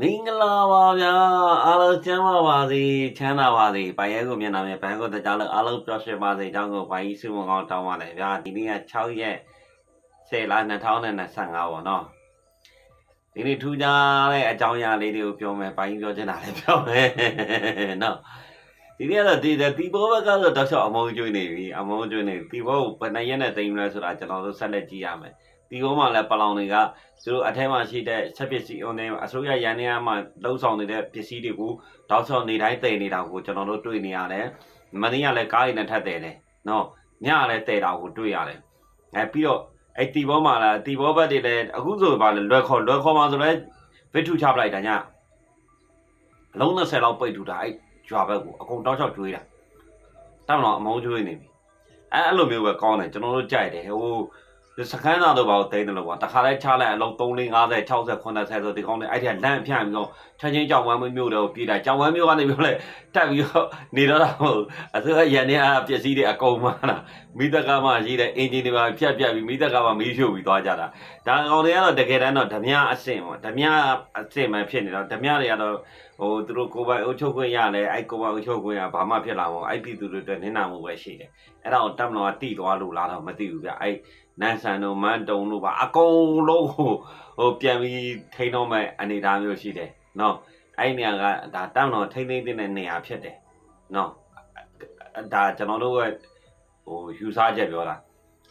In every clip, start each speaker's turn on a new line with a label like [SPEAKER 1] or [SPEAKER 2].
[SPEAKER 1] မင်္ဂလာပါဗျာအားလုံးကျမ်းပါပါစေချမ်းသာပါစေပိုင်ရဲကိုမျက်နှာနဲ့ဘန်ကိုတကြားလို့အားလုံးပျော်ရွှင်ပါစေအကြောင်းကိုဘိုင်းကြီးစုမကောင်းတောင်းပါတယ်ဗျာဒီနေ့က6ရက်10လ2025ပေါ့နော်ဒီနေ့ထူးခြားတဲ့အကြောင်းအရာလေးတွေကိုပြောမယ်ဘိုင်းကြီးပြောချင်တာလည်းပြောမယ်နော်ဒီနေ့ကတော့ဒီဒီဘောဘက်ကတော့တောက်လျှောက်အမုန်းကျွေးနေပြီအမုန်းကျွေးနေဒီဘောကိုဘယ်နှရက်နဲ့တိမ်မလဲဆိုတာကျွန်တော်တို့ဆက်လက်ကြည့်ရမယ် ဒီကုန်းမှာလည်းပလောင်တွေကသူတို့အထက်မှာရှိတဲ့ချက်ပစ္စည်းအုံးတွေအစိုးရရန်နေရမှာလှုပ်ဆောင်နေတဲ့ပစ္စည်းတွေကိုတောက်ချောင်းနေတိုင်းတည်နေတာကိုကျွန်တော်တို့တွေ့နေရတယ်။မနေ့ကလည်းကားတွေနဲ့ထပ်တယ်လေ။နော်ညကလည်းတည်တာကိုတွေ့ရတယ်။အဲပြီးတော့အဲ့တီဘောမှာလည်းတီဘောဘက်တွေလည်းအခုဆိုပါလေလွယ်ခေါ်လွယ်ခေါ်မှာဆိုလည်းဗစ်ထုချပလိုက်တာညအလုံး20လောက်ပိတ်ထူတာအဲ့ကြွာဘက်ကိုအကုန်တောက်ချောက်ကျွေးတာ။တောက်တော့အမုန်းကျွေးနေပြီ။အဲအဲ့လိုမျိုးပဲကောင်းတယ်ကျွန်တော်တို့ကြိုက်တယ်ဟိုဒီ စခန်းသားတို့ဘာကိုတိန်းတယ်လို့ပေါ့တခါလဲချလိုက်အလုံး3 50 60 80ဆိုဒီကောင်းနေအဲ့ဒီကလန့်ဖြန့်ပြီးတော့ချင်းချင်းကြောင်ဝမ်းမျိုးတွေကိုပြေးတာကြောင်ဝမ်းမျိုးကနေပြောလဲတက်ပြီးတော့နေတော့တာမဟုတ်အစိုးရရန်နေအပစ္စည်းတွေအကုန်မှလာမိတကမှရှိတဲ့အင်ဂျင်တွေပါဖြတ်ပြတ်ပြီးမိတကမှမီးရှို့ပြီးသွားကြတာဒါကောင်တွေကတော့တကယ်တမ်းတော့ဓမြအဆင့်ပေါ့ဓမြအဆင့်မှဖြစ်နေတော့ဓမြတွေကတော့ဟိုသူတို့ကိုယ်ပိုင်အုပ်ချုပ်ခွင့်ရလဲအဲ့ကိုယ်ပိုင်အုပ်ချုပ်ခွင့်ရဘာမှဖြစ်လာမဟုတ်အဲ့ပြည်သူတွေအတွက်နင်းနာမှုပဲရှိတယ်အဲ့ဒါကိုတက်မလို့ကတိသွားလို့လားတော့မသိဘူးဗျအဲ့ နန်းဆန်တို့မန်းတုံတို့ပါအကုန်လုံးဟိုဟိုပြန်ပြီးထိန်းတော့မဲ့အနေအထားမျိုးရှိတယ်နော်အဲ့နေရာကဒါတောင်းတော့ထိန်းသိမ်းတဲ့နေရာဖြစ်တယ်နော်ဒါကျွန်တော်တို့ရဲ့ဟိုယူဆချက်ပြောတာ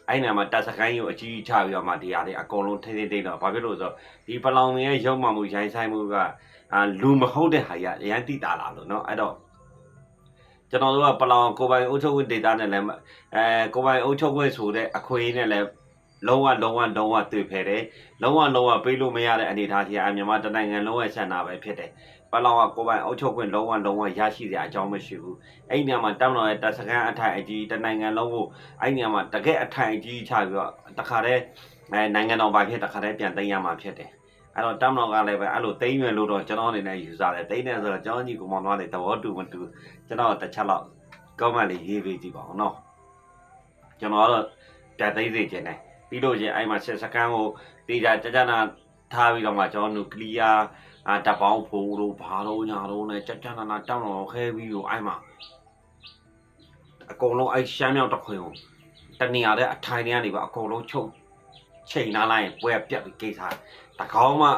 [SPEAKER 1] အဲ့နေရာမှာတပ်စကိုင်းကိုအကြီးချပြီးတော့မှဒီဟာတွေအကုန်လုံးထိန်းသိမ်းသိမ်းတော့ဘာဖြစ်လို့ဆိုတော့ဒီပလောင်ရဲ့ရုံမှမှုရိုင်းဆိုင်မှုကအာလူမဟုတ်တဲ့ဟာကြီးအရန်တိတာလာလို့နော်အဲ့တော့ ကျွန်တော်တို့ကပလောင်ကိုပိုင်အုပ်ချုပ်ဝင်ဒေတာနဲ့လည်းအဲကိုပိုင်အုပ်ချုပ်ဝင်ဆိုတဲ့အခွင့်အရေးနဲ့လည်းလုံးဝလုံးဝလုံးဝတွေ့ဖယ်တယ်လုံးဝလုံးဝပေးလို့မရတဲ့အနေအထားကြီးအမြန်မာတနိုင်ငံလုံးရဲ့ဆန္ဒပဲဖြစ်တယ်ပလောင်ကကိုပိုင်အုပ်ချုပ်ခွင့်လုံးဝလုံးဝရရှိစရာအကြောင်းမရှိဘူးအဲ့ဒီနေရာမှာတောင်းတော်ရဲ့တပ်စခန်းအထိုင်အကြီးတနိုင်ငံလုံးကိုအဲ့ဒီနေရာမှာတကယ်အထိုင်အကြီးချပြီးတော့တခါတည်းအဲနိုင်ငံတော်ဘာဖြစ်တခါတည်းပြန်သိမ်းရမှာဖြစ်တယ် အဲ့တော့တောင်းတော်ကလည်းပဲအဲ့လိုသိမ်းရလို့တော့ကျွန်တော်အနေနဲ့ယူဆတယ်သိမ်းတယ်ဆိုတော့ကျွန်တော်ညီကောင်မောင်တို့ကလည်းသဘောတူမတူကျွန်တော်တစ်ချက်လောက်ကောင်းမှလေးရေးပေးကြည့်ပါဦးနော်ကျွန်တော်ကတော့ပြန်သိမ်းစေချင်တယ်ပြီးလို့ချင်းအဲ့မှာဆက်စကန်ကိုတေချာကြကြနာထားပြီးတော့မှကျွန်တော်နျူကလ িয়ার အာတပ်ပေါင်းဖိုးတို့ဘာလို့ညာတော့နဲ့ကြကြနာနာတောင်းတော့ခဲပြီးတော့အဲ့မှာအကုန်လုံးအဲ့ရှမ်းမြောက်တစ်ခွင်ကိုတနေရာတဲ့အထိုင်တွေကနေပါအကုန်လုံးချုပ်ချိန်နာလိုက်ရင်ပွဲပြတ်ပြီးကိစ္စ တကောင်းမှ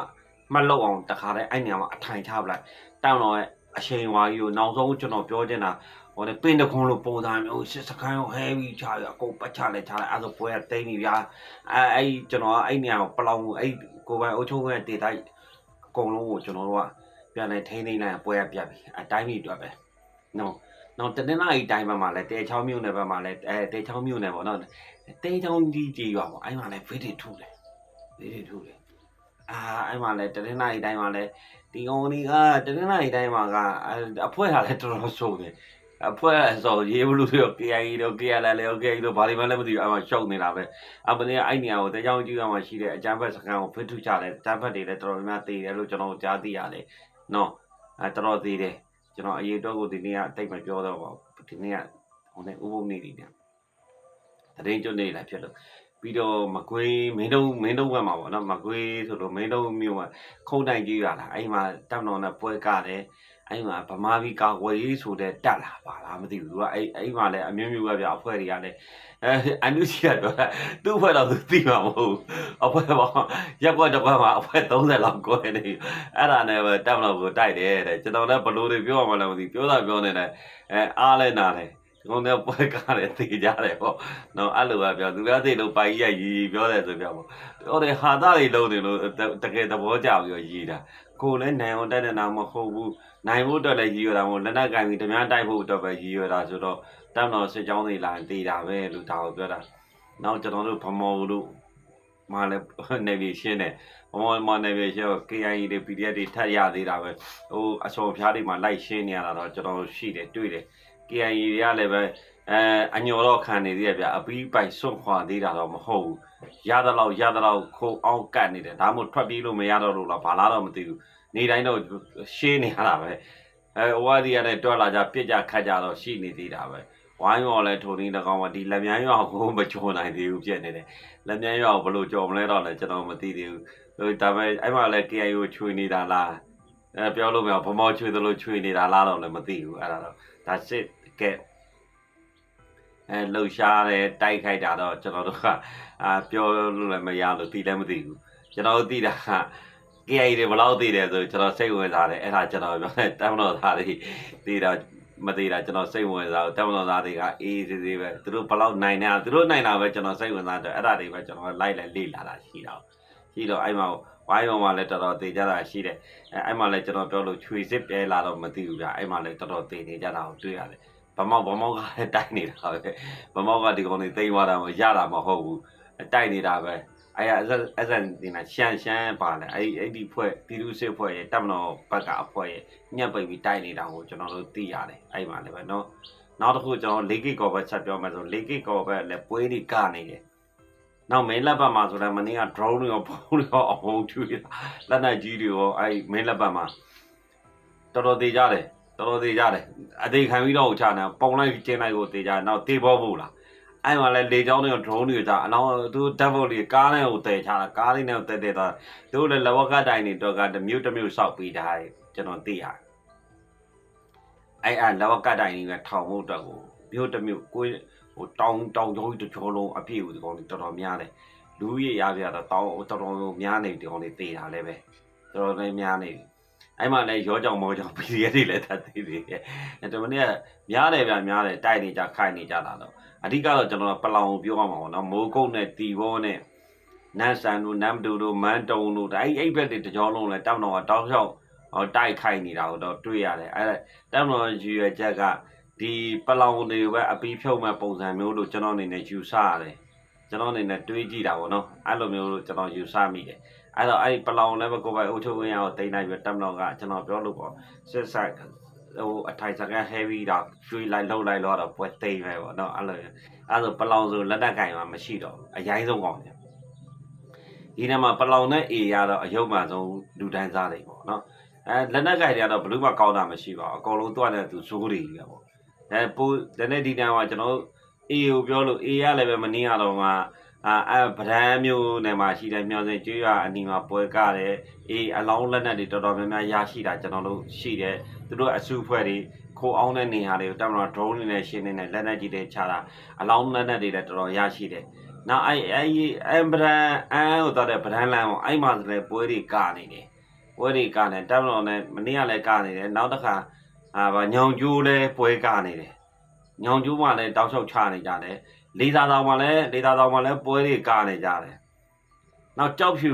[SPEAKER 1] မလောက်အောင်တခါတည်းအဲ့နေရာမှာအထိုင်ချပလိုက်တောင်းတော့ရဲ့အချိန်ဝါကြီးကိုနောက်ဆုံးကျွန်တော်ပြောချင်တာဟိုလေပင်တခွန်လိုပုံစံမျိုးစစ်စကန်ကိုဟဲပြီးချရအကုန်ပတ်ချလဲချလဲအဲ့ဒါပွဲကတိမ့်ပြီဗျာအဲအဲ့ကျွန်တော်ကအဲ့နေရာကိုပလောင်ကိုအဲ့ကိုပိုင်အုပ်ချုပ်ခွင့်ဒေတာအကုန်လုံးကိုကျွန်တော်တို့ကပြန်လဲထိန်းသိမ်းလိုက်ပွဲကပြတ်ပြီအတိုင်းပြီတွေ့ပဲနော်နော်တနင်္လာရီတိုင်းဘက်မှာလဲတဲချောင်းမြို့နယ်ဘက်မှာလဲအဲတဲချောင်းမြို့နယ်ပေါ့နော်တဲချောင်းကြီးကြီးရွာပေါ့အဲ့မှာလဲဗီဒီထုတယ်ဗီဒီထုတယ် အာအဲ့မှာလဲတနင်္လာရီတိုင်းမှာလဲဒီကောင်ဒီကတနင်္လာရီတိုင်းမှာကအဖွဲဟာလဲတော်တော်ဆိုးတယ်အဖွဲ့ဆိုရေးဘလူးရော KI တို့ KLL လည်း OK တို့ဘာတွေမှလည်းမသိဘူးအမှရှုပ်နေတာပဲအမင်းအဲ့နေရာကိုတကြောင်ကြီးကမှရှိတဲ့အကြမ်းဖက်စခန်းကိုဖိထုချတယ်အကြမ်းဖက်တွေလည်းတော်တော်များများတည်တယ်လို့ကျွန်တော်ကြားသိရတယ်နော်အဲတော်တော်သေးတယ်ကျွန်တော်အရေးတော့ကိုဒီနေ့ကအတိတ်မပြောတော့ပါဘူးဒီနေ့ကဟိုနဲ့ဥပုံနေနေတယ်တရင်ကျွတ်နေလာဖြစ်လို့ ပြီးတော့မကွေးမင်းတုံးမင်းတုံးဘက်မှာပေါ့နော်မကွေးဆိုတော့မင်းတုံးမြို့ကခုံတိုင်ကြီးရတာအဲ့မှာတောင်တော်နဲ့ပွဲကတယ်အဲ့မှာဗမာပြည်ကာကွယ်ရေးဆိုတဲ့တက်လာပါလားမသိဘူးသူကအဲ့အဲ့မှာလည်းအမျိုးမျိုးပဲဗျအဖွဲ့တွေကလည်းအဲအနုရှိရတော့သူ့အဖွဲ့တော့သူသိမှာမဟုတ်ဘူးအဖွဲ့ပေါ့ရက်ကွက်တစ်ခွက်မှာအဖွဲ့30လောက်ကိုယ်နေအဲ့ဒါနဲ့ပဲတက်မလို့ကိုတိုက်တယ်တဲ့ကျွန်တော်လည်းဘလို့တွေပြောမှလည်းမသိပြောတာပြောနေတယ်အဲအားလဲနာတယ်ဒီကော င်တွေပွဲကားတယ်သိကြတယ်ပေါ့နော်အဲ့လိုပဲပြောသူများသိလို့ပိုင်ကြီးရရီပြောတယ်ဆိုပြောပေါ့ပြောတယ်ဟာသားတွေလုံးနေလို့တကယ်သဘောကျပြီးရည်တာကိုလည်းနိုင်အောင်တက်တဲ့နာမဟုတ်ဘူးနိုင်ဖို့အတွက်လည်းရည်ရွယ်တာမဟုတ်လက်နက်ကင်ပြီးဓမြတိုက်ဖို့အတွက်ပဲရည်ရွယ်တာဆိုတော့တမ်တော်စစ်ကြောင်းတွေလာရင်တည်တာပဲလို့ဒါကိုပြောတာနောက်ကျွန်တော်တို့ဗမော်တို့မှလည်းနေပြီးရှင်းတယ်ဗမော်မှနေပြီးရှင်းတော့ KIA တွေ PDF တွေထပ်ရသေးတာပဲဟိုအစော်ဖျားတွေမှာလိုက်ရှင်းနေရတာတော့ကျွန်တော်ရှိတယ်တွေ့တယ် KIA တွေကလည်းပဲအဲအညော်တော့ခံနေသေးတယ်ဗျအပီးပိုင်စွန့်ခွာသေးတာတော့မဟုတ်ဘူးရသလောက်ရသလောက်ခိုးအောင်ကတ်နေတယ်ဒါမှမဟုတ်ထွက်ပြေးလို့မရတော့လို့လားဘာလားတော့မသိဘူးနေတိုင်းတော့ရှင်းနေရတာပဲအဲဝါဒီရနဲ့တွက်လာကြပြစ်ကြခတ်ကြတော့ရှိနေသေးတာပဲဝိုင်းရောလည်းထိုးနေတကောင်ကဒီလက်မြန်းရွာကိုမချိုးနိုင်သေးဘူးပြက်နေတယ်လက်မြန်းရွာကိုဘယ်လိုကြော်မလဲတော့လဲကျွန်တော်မသိသေးဘူးဟိုဒါပေမဲ့အဲ့မှာလည်း KIO ချွေနေတာလားအဲပြောလို့မရဘူးဗမောချွေသလိုချွေနေတာလားတော့လည်းမသိဘူးအဲ့ဒါတော့ ဒါစစ်ကဲအဲလှူရှားတယ်တိုက်ခိုက်တာတော့ကျွန်တော်တို့ကအာပြောလို့လည်းမရလို့သိလည်းမသိဘူးကျွန်တော်တို့သိတာက KI တွေဘယ်လောက်သိတယ်ဆိုကျွန်တော်စိတ်ဝင်စားတယ်အဲ့ဒါကျွန်တော်ပြောတယ်တမန်တော်သားတွေသိတာမသိတာကျွန်တော်စိတ်ဝင်စားဘူးတမန်တော်သားတွေကအေးသေးသေးပဲသူတို့ဘယ်လောက်နိုင်နေတာသူတို့နိုင်တာပဲကျွန်တော်စိတ်ဝင်စားတယ်အဲ့ဒါတွေပဲကျွန်တော်လိုက်လိုက်လေ့လာတာရှိတော့ရှိတော့အဲ့မှာ ဝိုင်းပေါ်မှာလည်းတော်တော်သေးကြတာရှိတယ်အဲအဲ့မှာလည်းကျွန်တော်ပြောလို့ချွေစစ်ပြဲလာတော့မသိဘူးဗျအဲ့မှာလည်းတော်တော်သေးနေကြတာကိုတွေ့ရတယ်ဗမောက်ဗမောက်ကလည်းတိုက်နေတာပဲဗမောက်ကဒီကောင်တွေသိမ်းသွားတာမရတာမဟုတ်ဘူးတိုက်နေတာပဲ အဲ့အဲ့အဲ့အဲ့ဒီမှာရှမ်းရှမ်းပါလေအဲ့အဲ့ဒီဖွဲ့ပြည်သူစစ်ဖွဲ့ရဲ့တပ်မတော်ဘက်ကအဖွဲ့ရဲ့ညက်ပိတ်ပြီးတိုက်နေတာကိုကျွန်တော်တို့သိရတယ်အဲ့မှာလည်းပဲเนาะနောက်တစ်ခုကျွန်တော် 4K ကော်ဘက်ချက်ပြောမယ်ဆို 4K ကော်ဘက်လည်းပွဲတွေကနေတယ် နောက်မင်းလက်ဘက်မှာဆိုလည်းမနေ့က drone တွေရောပုံတွေရောအုံချွေးလက်နက်ကြီးတွေရောအဲ့မင်းလက်ဘက်မှာတော်တော်သေးကြတယ်တော်တော်သေးကြတယ်အသေးခံပြီးတော့ချနေပုံလိုက်ကျင်းလိုက်ကိုသေးကြနောက်သေးပေါ်ဖို့လားအဲ့မှာလဲလေချောင်းတွေ drone တွေကြာအလောင်းသူ devil တွေကားနဲ့ကိုတည်ချတာကားလေးနဲ့ကိုတည်တည်သွားသူလည်းလဝကတိုင်တွေတော့ကတမျိုးတစ်မျိုးစောက်ပြီးထားတယ်ကျွန်တော်သိရတယ်အဲ့အဲ့လဝကတိုင်တွေထောင်ဖို့အတွက်ကိုမျိုးတစ်မျိုးကို ဟိုတောင်းတောင်းကြောတစ်ကြောလုံးအပြည့်ကိုဒီကောင်တော်တော်များတယ်လူကြီးရပြတော့တောင်းတော်တော်များနေဒီကောင်တွေတေးတာလည်းပဲတော်တော်လေးများနေအဲ့မှာလည်းရောကြောင်မောကြောင် PDF တွေလည်းတတ်သေးတယ်အဲ့ဒါမနေ့ကများတယ်ဗျများတယ်တိုက်နေကြခိုင်နေကြတာတော့အဓိကတော့ကျွန်တော်ပလောင်ကိုပြောရမှာပေါ့နော်မိုးကုတ်နဲ့တီဘောနဲ့နန်းဆန်တို့နမ်တူတို့မန်တုံတို့ဒါအဲ့အဲ့ဘက်တွေတကြောလုံးလဲတောက်တော့ကတောက်လျှောက်ဟောတိုက်ခိုက်နေတာကိုတော့တွေ့ရတယ်အဲ့တောက်တော့ယူရချက်က ဒီပလောင်တွေပဲအပီးဖြုတ်မဲ့ပုံစံမျိုးလို့ကျွန်တော်အနေနဲ့ယူဆရတယ်ကျွန်တော်အနေနဲ့တွေးကြည့်တာပေါ့နော်အဲ့လိုမျိုးကျွန်တော်ယူဆမိတယ်အဲ့တော့အဲ့ဒီပလောင်လည်းပဲကိုယ်ပိုင်အုပ်ချုပ်ဝင်ရအောင်တိတ်နိုင်ပြီးတက်မတော့ကကျွန်တော်ပြောလို့ပေါ့စစ်ဆိုင်ဟိုအထိုင်စကန် heavy တော့ကျွေးလိုက်လှုပ်လိုက်တော့ပွဲသိမ်းပဲပေါ့နော်အဲ့လိုအဲ့ဒါဆိုပလောင်ဆိုလက်တက်ကင်မှာမရှိတော့ဘူးအရင်ဆုံးကောင်းတယ်ဒီနေ့မှာပလောင်နဲ့အေရတော့အယုတ်မှဆုံးလူတန်းစားတွေပေါ့နော်အဲလက်နက်ကင်တွေကတော့ဘယ်လို့မှကောင်းတာမရှိပါဘူးအကုန်လုံးသူ့နဲ့သူဇိုးတွေကြီးပဲပေါ့ အဲပိုဒီနေ့ဒီနေ့မှာကျွန်တော်အေကိုပြောလို့အေရလည်းပဲမနည်းရတော့မှအာအဲဗရန်မျိုးနဲ့မှာရှိတဲ့မြောင်စင်ကျွေးရအနီမှာပွဲကားတယ်အေးအလောင်းလက်နက်တွေတော်တော်များများရရှိတာကျွန်တော်တို့ရှိတယ်သူတို့အစုဖွဲ့တွေခိုးအောင်တဲ့နေရာတွေကိုတမန်တော် drone တွေနဲ့ရှင်းနေတဲ့လက်နက်ကြီးတွေချတာအလောင်းလက်နက်တွေလည်းတော်တော်ရရှိတယ်။နောက်အဲ့အဲ့အမ်ဗရန်အန်ကိုတော့တဲ့ဗရန်လန်ပေါ့အဲ့မှာလည်းပွဲတွေကနေတယ်။ပွဲတွေကနေတက်မလို့နဲ့မနေ့ကလည်းကနေတယ်။နောက်တစ်ခါ အာဗာညောင်ကျိုးလည်းပွဲကနေတယ်။ညောင်ကျိုးမှလည်းတောက်လျှောက်ချနေကြတယ်။လေးသာတော်မှလည်းလေးသာတော်မှလည်းပွဲတွေကနေကြတယ်။နောက်ကြောက်ဖြူ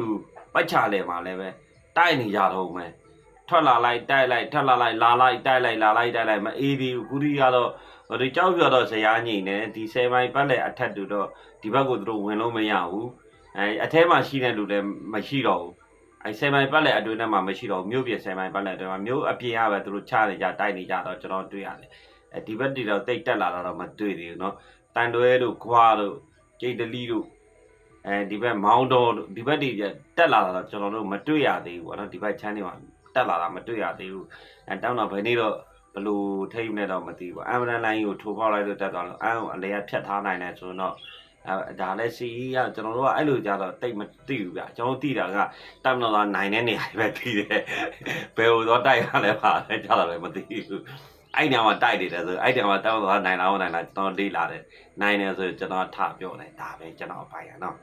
[SPEAKER 1] ပတ်ချလဲမှလည်းပဲတိုက်နေကြတော့မယ်။ထွက်လာလိုက်တိုက်လိုက်ထွက်လာလိုက်လာလိုက်တိုက်လိုက်လာလိုက်တိုက်လိုက်မအေးသေးဘူးခုဒီကတော့ဟိုဒီကြောက်ပြတော့ဇရာညိနေဒီဆယ်မိုင်ပတ်လက်အထက်တူတော့ဒီဘက်ကိုသူတို့ဝင်လို့မရဘူးအဲအထဲမှာရှိတဲ့လူလည်းမရှိတော့ဘူး အဲဆယ်မိုင်ပတ်လက်အတွင်းထဲမှာမရှိတော့ဘူးမြို့ပြင်ဆယ်မိုင်ပတ်လက်အတွင်းမှာမြို့အပြင်ကပဲသူတို့ချနေကြတိုက်နေကြတော့ကျွန်တော်တွေ့ရတယ်အဲဒီဘက်တီတော့တိတ်တက်လာတော့မတွေ့သေးဘူးเนาะတန်တွဲတို့ခွာတို့ကျိတ်တလီတို့အဲဒီဘက်မောင်းတော်တို့ဒီဘက်တီတက်လာတာတော့ကျွန်တော်တို့မတွေ့ရသေးဘူးပေါ့နော်ဒီဘက်ချမ်းတွေမှာတက်လာတာမတွေ့ရသေးဘူးအဲတောင်းတော့ဘယ်နေ့တော့ ဘလို့ထိတ်နေတော့မသိဘူးအမ်ဘရန်လိုင်းကိုထိုးပေါက်လိုက်လို့တက်သွားလို့အမ်ကိုအလဲရဖြတ်ထားနိုင်တယ်ဆိုတော့ အဲဒါလည်းစီကကျွန်တော်တို့ကအဲ့လိုကြတော့တိတ်မသိဘူးဗျကျွန်တော်သိတာကတက်မလို့တော့နိုင်တဲ့နေရာပဲသိတယ်ဘယ်ဟိုတော့တိုက်ရလဲပါလဲကြတော့လည်းမသိဘူးအဲ့ညမှာတိုက်နေတယ်ဆိုအဲ့ညမှာတက်မလို့တော့နိုင်လားမနိုင်လားကျွန်တော်လေးလာတယ်နိုင်တယ်ဆိုကျွန်တော်ထပြောတယ်ဒါပဲကျွန်တော်ပိုင်ရနော်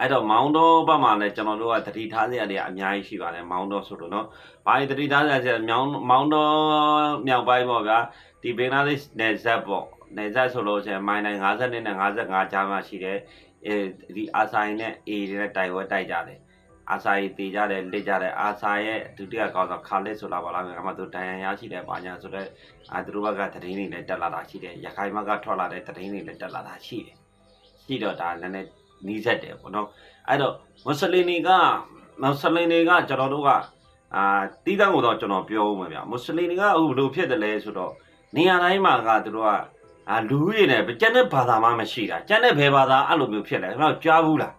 [SPEAKER 1] အဲ့တော့မောင်းတော့ဘက်မှာလည်းကျွန်တော်တို့ကတတိထားစရာတွေအများကြီးရှိပါတယ်မောင်းတော့ဆိုလို့နော်ဘာတတိသားဆက်ဆက်မြောင်းမောင်းတော့မြောက်ပိုင်းပေါ့ဗျာဒီဘင်္ဂလားဒေ့ရှ်နယ်ဇက်ပေါ့ နယ်ဇက်ဆိုလို့ရှိရင်မိုင်တိုင်း50နဲ့55ကြားမှာရှိတယ်အဲဒီအာဆိုင်နဲ့ A တွေနဲ့တိုင်ဝဲတိုက်ကြတယ်အာဆိုင်တည်ကြတယ်လစ်ကြတယ်အာဆိုင်ရဲ့ဒုတိယကောင်းဆောင်ခါလစ်ဆိုလာပါလားငါမှသူဒဏ်ရာရရှိတယ်ပါညာဆိုတော့အာသူတို့ဘက်ကသတင်းတွေလည်းတက်လာတာရှိတယ်ရခိုင်ဘက်ကထွက်လာတဲ့သတင်းတွေလည်းတက်လာတာရှိတယ်ရှိတော့ဒါလည်းနည်းနီးစက်တယ်ပေါ့နော်အဲ့တော့မွတ်စလင်တွေကမွတ်စလင်တွေကကျွန်တော်တို့ကအာတီးတန်းကိုတော့ကျွန်တော်ပြောဦးမယ်ဗျမွတ်စလင်တွေကအခုဘယ်လိုဖြစ်တယ်လဲဆိုတော့နေရာတိုင်းမှာကသူတို့က အာလူရည်နဲ့ကျန်တဲ့ဘာသာမှမရှိတာကျန်တဲ့ဘယ်ဘာသာအဲ့လိုမျိုးဖြစ်လဲကျွန်တော်ကြားဘူးလား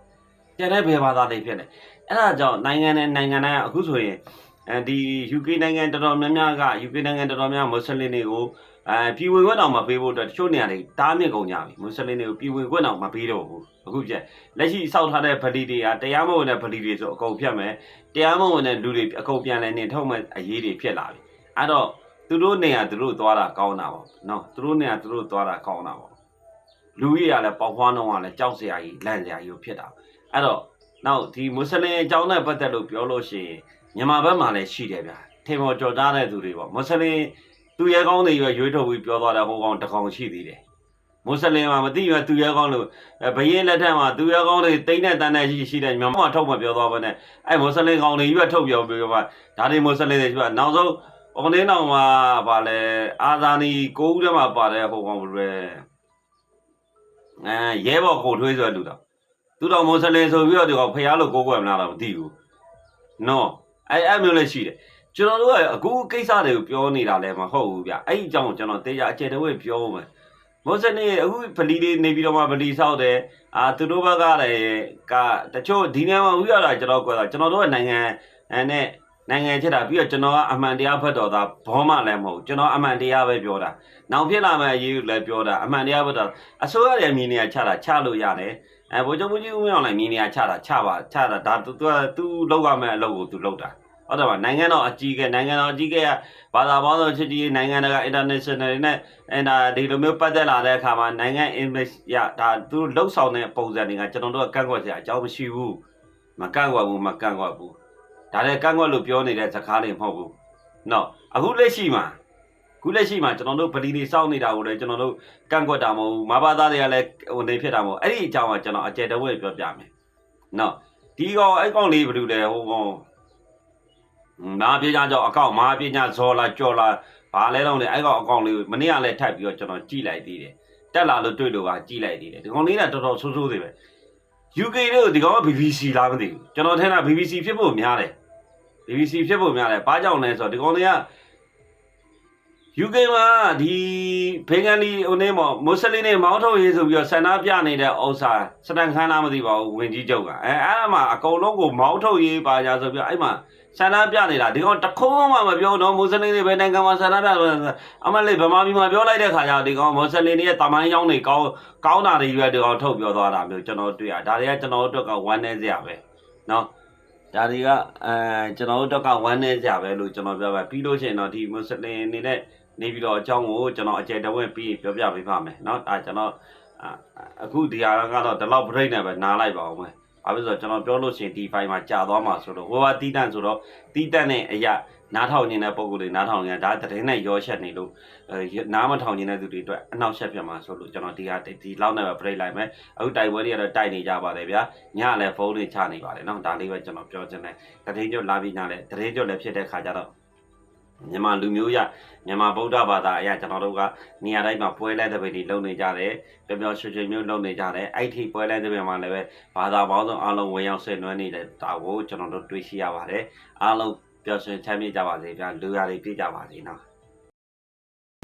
[SPEAKER 1] ကျန်တဲ့ဘယ်ဘာသာတွေဖြစ်လဲအဲ့ဒါကြောင့်နိုင်ငံနဲ့နိုင်ငံတိုင်းကအခုဆိုရင်အဲဒီ UK နိုင်ငံတော်တော်များများက UK နိုင်ငံတော်တော်များမွတ်စလင်တွေကိုအဲပြည်ဝင်ခွင့်အောင်မပေးဖို့အတွက်တချို့နေရာတွေတားမြစ်ကုန်ကြပြီမွတ်စလင်တွေကိုပြည်ဝင်ခွင့်အောင်မပေးတော့ဘူးအခုပြက်လက်ရှိစောက်ထားတဲ့ဗလီတွေကတရားမဝင်တဲ့ဗလီတွေဆိုအကုန်ဖြတ်မယ်တရားမဝင်တဲ့လူတွေအကုန်ပြန်လဲနေထုတ်မဲ့အရေးတွေဖြစ်လာပြီအဲ့တော့ သူတို့နေရာသူတို့သွားတာကောင်းတာပေါ့နော်သူတို့နေရာသူတို့သွားတာကောင်းတာပေါ့လူကြီးရလည်းပေါက်ဖွားနှောင်းကလည်းကြောက်စရာကြီးလန့်စရာကြီးဖြစ်တာအဲ့တော့နောက်ဒီမွတ်စလင်အကြောင်းနဲ့ပတ်သက်လို့ပြောလို့ရှိရင်မြန်မာဘက်မှာလည်းရှိတယ်ဗျာထေမော်ကြော်သားတဲ့သူတွေပေါ့မွတ်စလင်သူရဲကောင်းတွေရွရွေးထုတ်ပြီးပြောသွားတာဟိုကောင်တစ်ကောင်ရှိသေးတယ်မွတ်စလင်မှာမသိရသူရဲကောင်းလို့အဲဘရင်လက်ထက်မှာသူရဲကောင်းတွေတိမ့်တဲ့တန်းတဲ့ရှိရှိတဲ့မြန်မာမှာထုတ်မပြောသွားဘဲနဲ့အဲမွတ်စလင်ကောင်တွေရွထုတ်ပြောပြောပါဒါတွေမွတ်စလင်တွေပြောနောက်ဆုံး အမင်းတော်မှာဗာလဲအာဇာနီကိုဦးထဲမှာပါတဲ့ဟိုကောင်ဘယ်လိုလဲအဲရဲဘော်ကိုထွေးဆိုတဲ့လူတော့သူတော်မွတ်စလင်ဆိုပြီးတော့ဒီကောင်ဖျားလို့ကိုးကွယ်မလားတော့မသိဘူးနော်အဲအဲ့မျိုးလည်းရှိတယ်ကျွန်တော်တို့ကအခုကိစ္စတွေကိုပြောနေတာလည်းမဟုတ်ဘူးဗျအဲ့ဒီအကြောင်းကိုကျွန်တော်တေချာအကျယ်တဝဲပြောမယ်မောစနေအခုဗလီလေးနေပြီးတော့မှဗလီဆောက်တယ်အာသူတို့ဘက်ကလည်းကတချို့ဒီနေရာမှာဥရတာကျွန်တော်ကွာတာကျွန်တော်တို့ကနိုင်ငံအဲနဲ့ နိုင်ငံချစ်တာပြီးတော့ကျွန်တော်ကအမှန်တရားဖတ်တော်သားဘောမှလည်းမဟုတ်ကျွန်တော်အမှန်တရားပဲပြောတာနောက်ဖြစ်လာမယ့်အရေးကိုလည်းပြောတာအမှန်တရားဖတ်တော်အစိုးရရဲ့မြင်နေရချတာချလို့ရတယ်အဲဘိုးချုပ်ကြီးဦးမင်းအောင်လည်းမြင်နေရချတာချပါချတာဒါသူကသူလောက်ရမယ့်အလုပ်ကိုသူလုပ်တာဟုတ်တယ်ပါနိုင်ငံတော်အကြီးကဲနိုင်ငံတော်အကြီးကဲကဘာသာပေါင်းစုံချစ်ကြည်နိုင်ငံတကာ international တွေနဲ့အဲဒါဒီလိုမျိုးပတ်သက်လာတဲ့အခါမှာနိုင်ငံ image ရဒါသူတို့လှုပ်ဆောင်တဲ့ပုံစံတွေကကျွန်တော်တို့ကကန့်ကွက်စရာအကြောင်းမရှိဘူးမကန့်ကွက်ဘူးမကန့်ကွက်ဘူး ဒါလည်းကန့်ကွက်လို့ပြောနေတဲ့စကားတွေမဟုတ်ဘူးနော်အခုလက်ရှိမှာအခုလက်ရှိမှာကျွန်တော်တို့ဗလီနေစောင့်နေတာကိုလည်းကျွန်တော်တို့ကန့်ကွက်တာမဟုတ်ဘူးမဘာသားတွေကလည်းဟိုနေဖြစ်တာမဟုတ်အဲ့ဒီအကြောင်းကကျွန်တော်အကျယ်တဝဲပြောပြမယ်နော်ဒီကောင်အဲ့ကောင်လေးဘယ်လိုလဲဟိုကောင်မာပညာကြောင့်အကောင့်မာပညာဇော်လာကြော်လာဘာလဲတော့လေအဲ့ကောင်အကောင့်လေးကိုမနေ့ကလည်းထိုက်ပြီးတော့ကျွန်တော်ကြည့်လိုက်သေးတယ်တက်လာလို့တွေ့လို့ပါကြည့်လိုက်သေးတယ်ဒီကောင်လေးကတော်တော်ဆိုးဆိုးသေးပဲ UK တို့ဒီကောင်က BBC လားမသိဘူးကျွန်တော်ထင်တာ BBC ဖြစ်ဖို့များတယ် BBC ဖြစ်ပုံများတယ်ဘာကြောင့်လဲဆိုတော့ဒီကောင်တွေက UK မှာဒီဘင်္ဂလီဟိုနေမော်မွတ်စလင်တွေမောင်းထုတ်ရေးဆိုပြီးတော့ဆန္ဒပြနေတဲ့ဥစ္စာစတန်ခန်းလားမသိပါဘူးဝင်ကြီးချုပ်ကအဲအဲ့ဒါမှအကုန်လုံးကိုမောင်းထုတ်ရေးပါကြဆိုပြီးတော့အဲ့မှာဆန္ဒပြနေတာဒီကောင်တခုံးမှမပြောတော့မွတ်စလင်တွေဘယ်နိုင်ငံမှာဆန္ဒပြလို့အမလေးဗမာပြည်မှာပြောလိုက်တဲ့ခါကျတော့ဒီကောင်မွတ်စလင်တွေရဲ့တမိုင်းကြောင်းတွေကောင်းကောင်းတာတွေရွယ်ဒီကောင်ထုတ်ပြောသွားတာမျိုးကျွန်တော်တွေ့ရဒါတွေကကျွန်တော်တို့အတွက်ကဝမ်းနည်းစရာပဲနော် ဒါတွေကအဲကျွန်တော်တို့ကဝမ်းနေစရာပဲလို့ကျွန်တော်ပြောပါပြီးလို့ရှိရင်တော့ဒီမွတ်စလင်တွေနဲ့နေပြီးတော့အကြောင်းကိုကျွန်တော်အကျယ်တဝက်ပြီးပြောပြပေးပါမယ်เนาะဒါကျွန်တော်အခုဒီဟာကတော့ဒီလောက် break နဲ့ပဲနားလိုက်ပါအောင်မယ် ဘာဖြစ်လို့လဲဆိုတော့ကျွန်တော်ပြောလို့ရှိရင်ဒီ file မှာကြာသွားမှာဆိုတော့ဟိုကတီးတန့်ဆိုတော့တီးတန့်နဲ့အရာ နားထောင်နေတဲ့ပုံကိုယ်တွေနားထောင်နေတာဒါသတင်းနဲ့ရောချက်နေလို့အဲနားမထောင်နေတဲ့သူတွေအတွက်အနောက်ရှက်ပြတ်မှာဆိုလို့ကျွန်တော်ဒီဟာဒီလောက်နဲ့ပဲ break လိုက်မယ်အခုတိုက်ပွဲတွေကတော့တိုက်နေကြပါတယ်ဗျာညလည်းဖုန်းတွေချနေပါတယ်เนาะဒါလေးပဲကျွန်တော်ပြောချင်တယ်သတင်းကျွတ်လာပြီးညလည်းသတင်းကျွတ်လည်းဖြစ်တဲ့ခါကျတော့မြန်မာလူမျိုးရမြန်မာဗုဒ္ဓဘာသာအရာကျွန်တော်တို့ကနေရာတိုင်းမှာပွဲလဲတဲ့ပိတ်တွေလုပ်နေကြတယ်ပျော်ပျော်ရွှင်ရွှင်မျိုးလုပ်နေကြတယ်အဲ့ဒီပွဲလဲတဲ့ပိတ်မှာလည်းပဲ ဘာသာပေါင်းစုံအားလုံးဝင်ရောက်ဆင်နွှဲနေတဲ့ဒါကိုကျွန်တော်တို့တွေ့ရှိရပါတယ်အားလုံး ပျော်ရွှင်ချမ်းမြေ့ကြပါစေဗျာလူရတွေပြည့်ကြပါစေနော်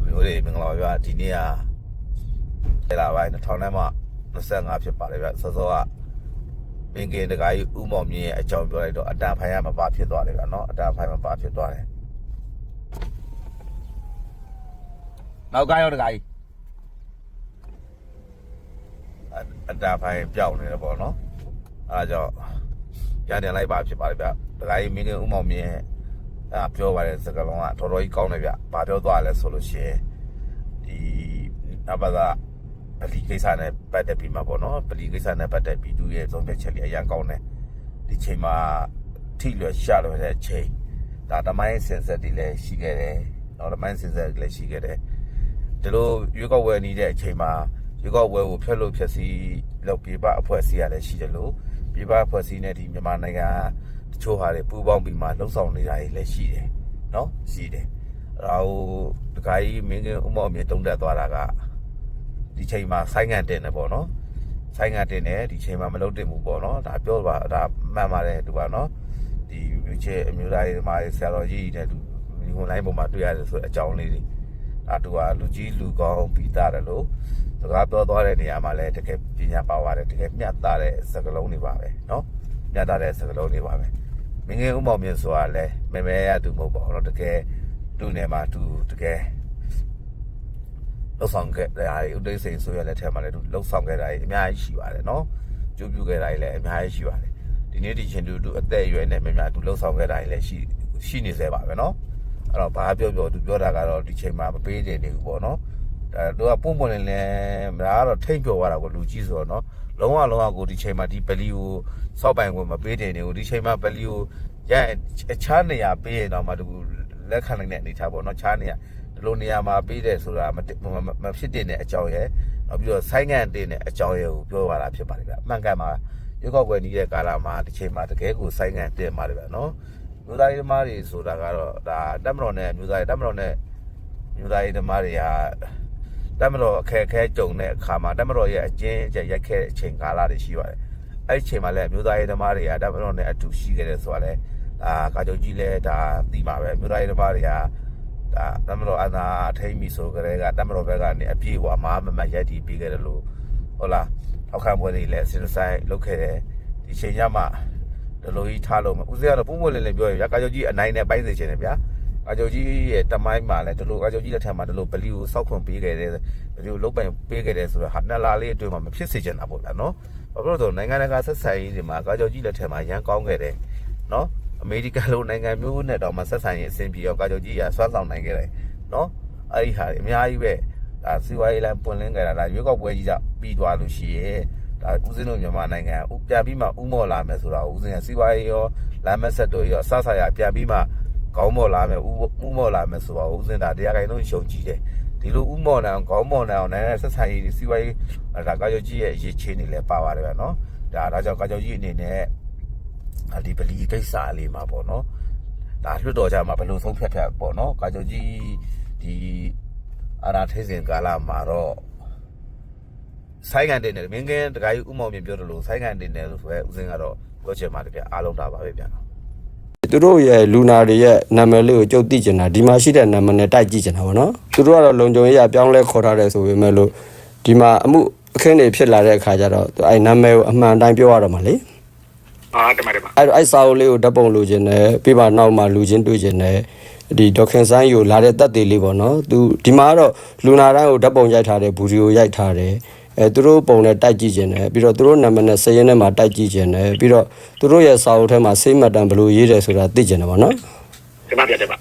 [SPEAKER 2] မျိုးတွေမင်္ဂလာပါဗျာဒီနေ့ကလေလာပိုင်း2000နဲ့မှ25ဖြစ်ပါတယ်ဗျစောစောကပင်ကင်တကာကြီးဥမောင်မြင့်ရဲ့အကြောင်းပြောလိုက်တော့အတန်ဖိုင်ကမပါဖြစ်သွားတယ်ဗျာနော်အတန်ဖိုင်မပါဖြစ်သွားတယ်နောက်ကရောတကာကြီးအအတန်ဖိုင်ပြောင်းနေတယ်ပေါ့နော်အဲဒါကြောင့်ရတဲ့လိုက်ပါဖြစ်ပါတယ်ဗျ တကာကြီးမင်းကဥမောင်မြင့်ရဲ့အဲပြောပါတဲ့စကားလုံးကတော်တော်ကြီးကောင်းတယ်ဗျ။ဘာပြောသွားလဲဆိုလို့ရှိရင်ဒီနဘာသာပလီကိစ္စနဲ့ပတ်သက်ပြီးမှာပေါ့နော်။ပလီကိစ္စနဲ့ပတ်သက်ပြီးသူရဲ့သုံးဖြတ်ချက်လေးအရင်ကောင်းတယ်။ဒီချိန်မှာထိလွယ်ရှာလွယ်တဲ့အချိန်ဒါတမိုင်းစင်ဆက်တွေလည်းရှိခဲ့တယ်။နော်တမိုင်းစင်ဆက်တွေလည်းရှိခဲ့တယ်။ဒီလိုရွေးကောက်ဝယ်နေတဲ့အချိန်မှာရွေးကောက်ဝယ်ကိုဖျက်လို့ဖျက်စီးလုပ်ပြပအဖွဲ့အစည်းရတယ်ရှိတယ်လို့ပြပအဖွဲ့အစည်းနဲ့ဒီမြန်မာနိုင်ငံ တချို့ဟာတွေပူးပေါင်းပြီးမှလှုပ်ဆောင်နေတာတွေလည်းရှိတယ်နော်ရှိတယ်အဲဒါဟိုတခါကြီးမင်းကဥမောအမြင့်တုံးတက်သွားတာကဒီချိန်မှာဆိုင်းငံတင်တယ်ပေါ့နော်ဆိုင်းငံတင်တယ်ဒီချိန်မှာမလုပ်တင်ဘူးပေါ့နော်ဒါပြောပါဒါမှန်ပါတယ်သူကနော်ဒီမြို့ချေအမျိုးသားရေးမှာဆရာတော်ကြီးတဲ့သူဒီဝင်လိုင်းပေါ်မှာတွေ့ရတယ်ဆိုတဲ့အကြောင်းလေးတွေအဲသူကလူကြီးလူကောင်းပြီးသားတယ်လို့စကားပြောသွားတဲ့နေရာမှာလည်းတကယ်ပညာပါပါတယ်တကယ်မျှတတဲ့စကားလုံးတွေပါပဲနော် မျှတတဲ့စကားလုံးတွေပါပဲ မင်းငယ်ဥမောင်မြင့်ဆိုတာလဲမဲမဲရသူမဟုတ်ပါဘူးเนาะတကယ်သူ့နယ်မှာသူတကယ် လှုပ်ဆောင်ခဲ့တဲ့အားတွေဥဒိစိန်ဆိုရလက်ထက်မှာလည်းသူလှုပ်ဆောင်ခဲ့တာတွေအများကြီးရှိပါတယ်နော်ကျိုးပြခဲ့တာတွေလည်းအများကြီးရှိပါတယ်ဒီနေ့ဒီချင်းတူတူအသက်အရွယ်နဲ့မြများသူလှုပ်ဆောင်ခဲ့တာတွေလည်းရှိရှိနေသေးပါပဲနော်အဲ့တော့ဘာပြောပြောသူပြောတာကတော့ဒီချိန်မှာမပေးတယ်နေဘူးပေါ့နော်ဒါသူကပုံပုံလင်းလင်းဒါကတော့ထိမ့်ပြောသွားတာကိုလူကြီးဆိုတော့နော် လုံးဝလုံးဝကိုဒီချိန်မှာဒီပလီကိုစောက်ပိုင်ကိုမပေးတယ်နေဘူးဒီချိန်မှာပလီကိုရအခြားနေရာပေးရင်တော့မှသူလက်ခံနိုင်တဲ့အနေထားပေါ့နော်ခြားနေရာဒီလိုနေရာမှာပြီးတယ်ဆိုတာမတမမဖြစ်တင်တဲ့အကြောင်းရယ်နောက်ပြီးတော့ဆိုင်းငံ့တင်တဲ့အကြောင်းရယ်ကိုပြောရတာဖြစ်ပါတယ်ဗျအမှန်ကန်မှာရွေးကောက်ပွဲနီးတဲ့ကာလမှာဒီချိန်မှာတကယ်ကိုဆိုင်းငံ့တင်ပါတယ်ဗျနော်မြို့သားရေးသမားတွေဆိုတာကတော့ဒါတက်မတော်နဲ့မြို့သားရေးတက်မတော်နဲ့မြို့သားရေးသမားတွေက တက်မတော်အခက်အခဲကြုံတဲ့အခါမှာတက်မတော်ရဲ့အကျဉ်းအကျက်ရိုက်ခဲ့တဲ့အချိန်ကာလတွေရှိပါတယ်အဲ့ဒီအချိန်မှာလည်းမြို့သားရေးသမားတွေကတက်မတော်နဲ့အတူရှိခဲ့တယ်ဆိုတာလေဒါကာချုပ်ကြီးလည်းဒါသိပါပဲမြို့သားရေးသမားတွေကဒါတမတော်အနာအထိမ့်ပြီဆိုကြတဲ့ကတမတော်ဘက်ကနေအပြေဝါမမမရက်တီပြီးခဲ့တယ်လို့ဟုတ်လားထောက်ခံပွဲတွေလည်းစင်ဆိုင်လုပ်ခဲ့တယ်ဒီချိန်ညမှာဒီလိုကြီးထားလို့မဦးစရတော့ပုံမလေးလေးပြောရကာချုပ်ကြီးအနိုင်နဲ့ပိုင်းစေချင်တယ်ဗျာ ကာချုပ်ကြီးရဲ့တမိုင်းမှာလည်းဒီလိုကာချုပ်ကြီးလက်ထက်မှာဒီလိုပလီကိုစောက်ခွန်ပေးခဲ့တယ်ဒီလိုလုတ်ပိုင်ပေးခဲ့တယ်ဆိုတော့ဟာနှစ်လာလေးအတွင်းမှာမဖြစ်စေချင်တာပေါ့ဗျာနော်ဘာဖြစ်လို့လဲဆိုတော့နိုင်ငံတကာဆက်ဆံရေးတွေမှာကာချုပ်ကြီးလက်ထက်မှာရန်ကောင်းခဲ့တယ်နော်အမေရိကန်လိုနိုင်ငံမျိုးနဲ့တော့မဆက်ဆံရေးအဆင်ပြေအောင်ကာချုပ်ကြီးကဆွမ်းဆောင်နိုင်ခဲ့တယ်နော်အဲ့ဒီဟာတွေအများကြီးပဲဒါစီဝါရေးလမ်းပွင့်လင်းကြတာဒါရွေးကောက်ပွဲကြီးကပြီးသွားလို့ရှိရဲ့ဒါဦးစင်းတို့မြန်မာနိုင်ငံဥပြန်ပြီးမှဥမော်လာမယ်ဆိုတာဦးစင်းကစီဝါရေးရောလမ်းမဆက်တို့ရောအဆဆရပြန်ပြီးမှ ကောင်းမော်လာမယ်ဥဥမော်လာမယ်ဆိုတော့ဦးစင်းဒါတရားခိုင်လုံးရှုံကြည့်တယ်ဒီလိုဥမော်နံကောင်းမော်နံအောင်နိုင်ငံဆက်ဆံရေးစီဝါရေးဒါကာချုပ်ကြီးရဲ့အရေးချင်းတွေလည်းပါပါတယ်ဗျနော်ဒါဒါကြောင့်ကာချုပ်ကြီးအနေနဲ့အဒီပလီကိစ္စလေးမှာပေါ့နော်ဒါလွတ်တော်ကြမှာဘယ်လိုဆုံးဖြတ်ဖြတ်ပေါ့နော်ကာချုပ်ကြီးဒီအာရာထိစဉ်ကာလမှာတော့ဆိုင်းကန်တင်တယ်မင်းကင်းတခါကြီးဥမောင်မြင်ပြောတယ်လို့ဆိုင်းကန်တင်တယ်လို့ဆိုရဲဦးစင်းကတော့ပြောချင်ပါတယ်ဗျအားလုံးဒါပါပဲဗျာ
[SPEAKER 3] သူတို့ရဲ့လူနာတွေရဲ့နာမည်လေးကိုကြုတ်သိကျင်တာဒီမှာရှိတဲ့နာမည်နဲ့တိုက်ကြည့်ကျင်တာပေါ့နော်သူတို့ကတော့လုံခြုံရေးအပြောင်းလဲခေါ်ထားတယ်ဆိုပေမဲ့လို့ဒီမှာအမှုအခင်းတွေဖြစ်လာတဲ့အခါကျတော့အဲနာမည်ကိုအမှန်တိုင်းပြောရတော့မှာလေ
[SPEAKER 4] အာတမတမ
[SPEAKER 3] အဲ့တော့အဲ့စာအုပ်လေးကိုဓာတ်ပုံလိုချင်တယ်ပြီးပါနောက်မှာလူချင်းတွေ့ချင်တယ်ဒီဒေါက်ခင်ဆိုင်ကိုလာတဲ့တက်သေးလေးပေါ့နော်သူဒီမှာကတော့လူနာတိုင်းကိုဓာတ်ပုံရိုက်ထားတယ်ဗီဒီယိုရိုက်ထားတယ် အဲသူတို့ပုံနဲ့တိုက်ကြည့်ခြင်းတယ်ပြီးတော့သူတို့နာမည်နဲ့စရင်းထဲမှာတိုက်ကြည့်ခြင်းတယ်ပြီးတော့သူတို့ရဲ့စာအုပ်ထဲမှာစေးမှတ်တမ်းဘယ်လိုရေးတယ်ဆိုတာသိကျင်တယ်ပေါ့နော်
[SPEAKER 4] တမပြတမ